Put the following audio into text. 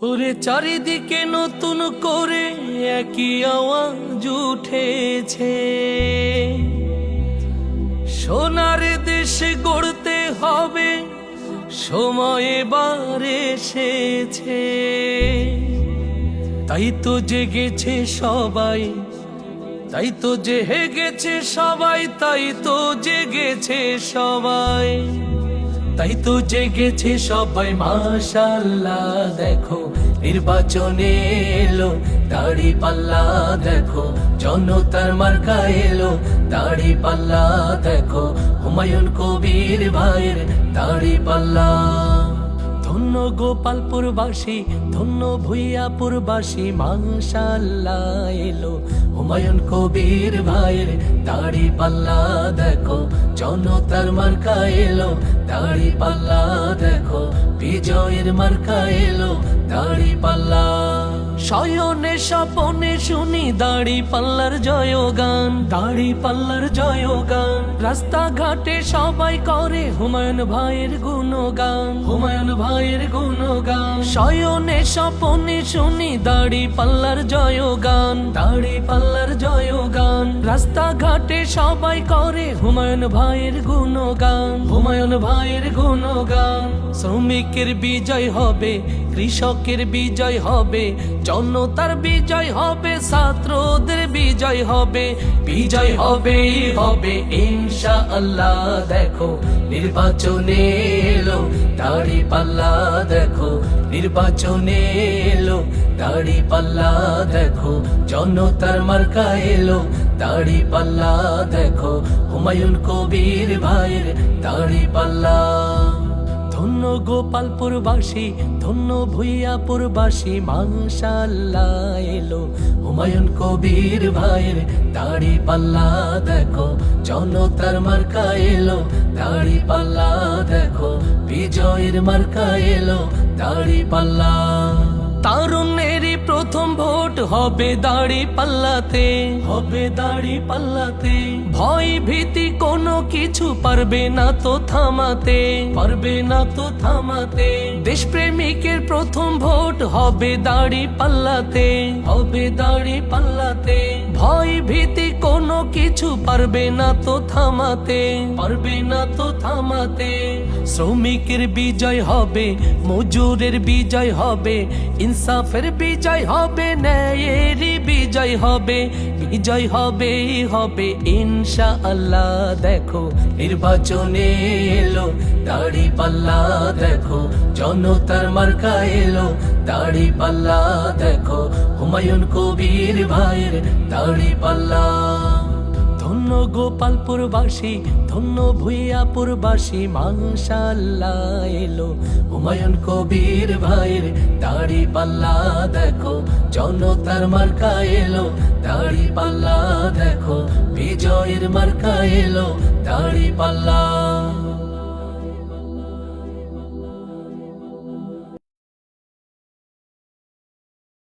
ওরে চারিদিকে নতুন করে একই আওয়াজ উঠেছে। সোনার দেশে গড়তে হবে, সময় এবার এসেছে। তাই তো জেগেছে সবাই, তাই তো জেগেছে সবাই, তাই তো জেগেছে সবাই। তাই তো জেগেছে সবাই, মাশাল্লাহ, দেখো। নির্বাচনে এলো দাড়ি পাল্লা দেখো। জনতার মার্কা এলো দাড়ি পাল্লা দেখো। হুমায়ুন কবির ভাইয়ের দাড়ি পাল্লা ধন্য গোপালপুরবাসী, ধন্য ভুইয়াপুরবাসী মাশাল্লাহ এলো। হুমায়ুন কবির ভাইয়ের দাড়ি পাল্লা দেখো, জনতার মার্কা এলো। দাড়ি পাল্লা দেখো, বিজয়ের মার্কা এলো, দাড়ি পাল্লা। শয়নে স্বপনে শুনি দাড়ি পাল্লার জয়গান, দাড়ি পাল্লার জয়গান। রাস্তাঘাটে সবাই করে হুমায়ুন ভাইয়ের গুণগান, হুমায়ুন ভাইয়ের গুণগান। শয়নে স্বপনে শুনি দাড়ি পাল্লার জয় গান দাড়ি পাল্লার জয়গান। রাস্তাঘাটে সবাই করে হুমায়ুন ভাইয়ের গুণগান, হুমায়ুন ভাইয়ের গুণগান। শ্রমিকের বিজয় হবে, কৃষকের বিজয় হবে জনতার বিজয় হবে, ছাত্রদের বিজয় হবে বিজয় হবে হবে। ইনশা আল্লাহ দেখো, নির্বাচনে এলো, দাড়ি পাল্লা দেখো, নির্বাচনে এলো, দাড়ি পাল্লা দেখো, জনতার মার্কা এলো, দাড়ি পাল্লা দেখো। হুমায়ুন কবির ভাইয়ের দাড়ি পাল্লা। ধন্য গোপালপুরবাসী, ধন্য ভুইয়াপুরবাসী, মাশাল্লাহ এলো। হুমায়ুন কবির ভাইয়ের দাড়ি পাল্লা দেখো, জনতার মার্কা এলো। দাড়ি পাল্লা দেখো, বিজয়ের মার্কা এলো, দাড়ি পাল্লা। তারুণ্যেরই প্রথম ভোট হবে দাড়ি পাল্লাতে। হবে দাড়ি পাল্লাতে। ভয় ভীতি কোনো কিছু পারবে না তো থামাতে। পারবে না তো থামাতে। দেশপ্রেমিকের প্রথম ভোট হবে দাড়ি পাল্লাতে। হবে দাড়ি পাল্লাতে। ভয় ভীতি কোনো কিছু পারবে না তো থামাতে। পারবে না তো থামাতে। শ্রমিকের বিজয় হবে মজুরের বিজয় হবে ইনসাফের বিজয় হবে, ন্যায়েরই বিজয় হবে বিজয় হবে হবে। ইনশা আল্লাহ দেখো, নির্বাচনে এলো, দাড়ি পাল্লা দেখো, জনতার মার্কা এলো, দাড়ি পাল্লা দেখো, হুমায়ুন কবির ভাইয়ের দাড়ি পাল্লা। ধন্য গোপালপুরবাসী, ধন্য ভুইয়াপুরবাসী, মাশাল্লাহ এলো। হুমায়ুন কবির ভাইয়ের দাড়ি পাল্লা দেখো, জনতার মার্কা এলো। দাড়ি পাল্লা দেখো, বিজয়ের মার্কা এলো, দাড়ি পাল্লা।